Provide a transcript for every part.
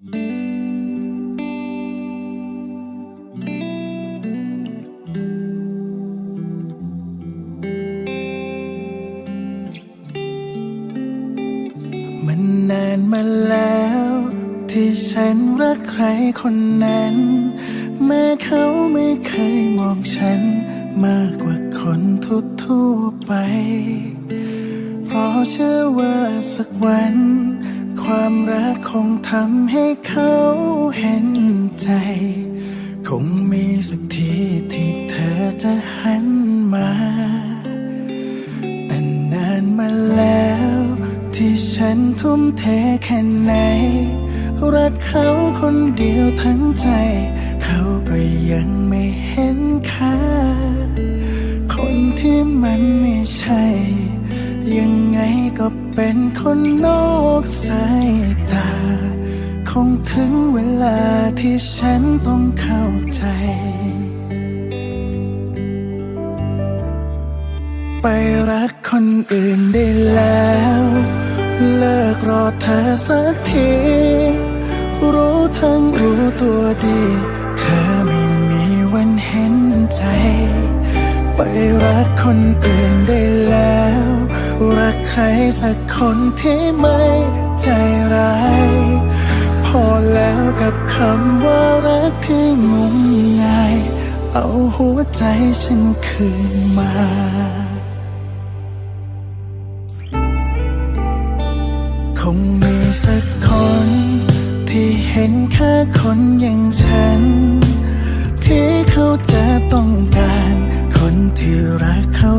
มันนานมาแล้ว ที่ฉันรักใครคนนั้น แม้เขาไม่เคยมองฉัน มากกว่าคนทั่วๆไป เพราะเชื่อว่าสักวัน ความรักคงทำให้เขาเห็นใจ คงมีสักทีที่เธอจะหันมา แต่นานมาแล้ว ที่ฉันทุ่มเทแค่ไหน รักเขาคนเดียวทั้งใจ เขาก็ยังไม่เห็นค่า คนที่มันไม่ใช่ ก็เป็นคนนอกสายตา คงถึงเวลาที่ฉันต้องเข้าใจ ไปรักคนอื่นได้แล้ว เลิกรอเธอสักที รู้ทั้งรู้ตัวดีเธอไม่มีวันเห็นใจ ไปรักคนอื่นได้แล้ว รักใครสักคนที่ไม่ใจร้าย พอแล้วกับคำว่ารักที่งมงาย เอาหัวใจฉันคืนมาคงมีสักคน ที่เห็นค่าคนอย่างฉัน ที่เขาจะต้องการ คนที่รักเขา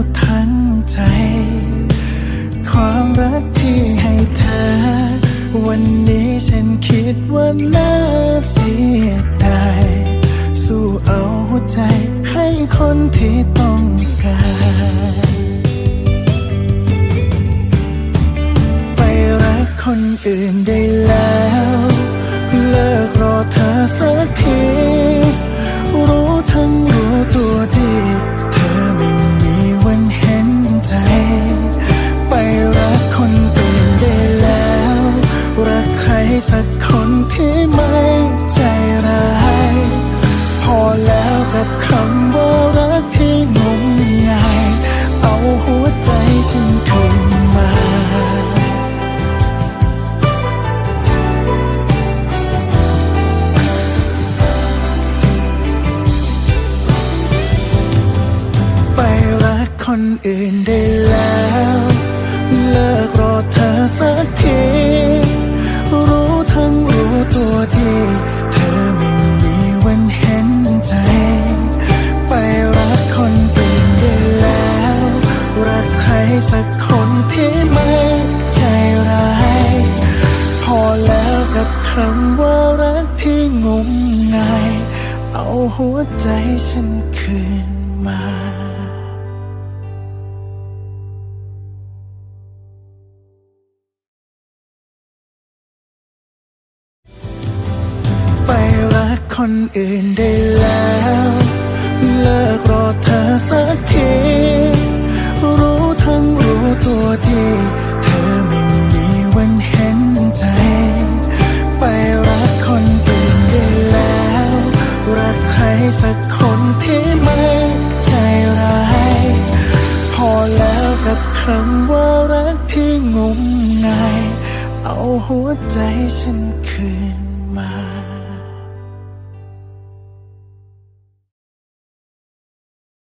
นนี้ฉันคิดว่าน่าเสียดายสู้เอาหัวใจให้คนที่ต้องการไปรักคนอื่นได้แล้วำว่ารักที่งมงายเอาหัวใจฉันคืนมาไปรักคนอื่นได้แล้วำว่ารักที่งมงาย เอาหัวใจฉันคืนมา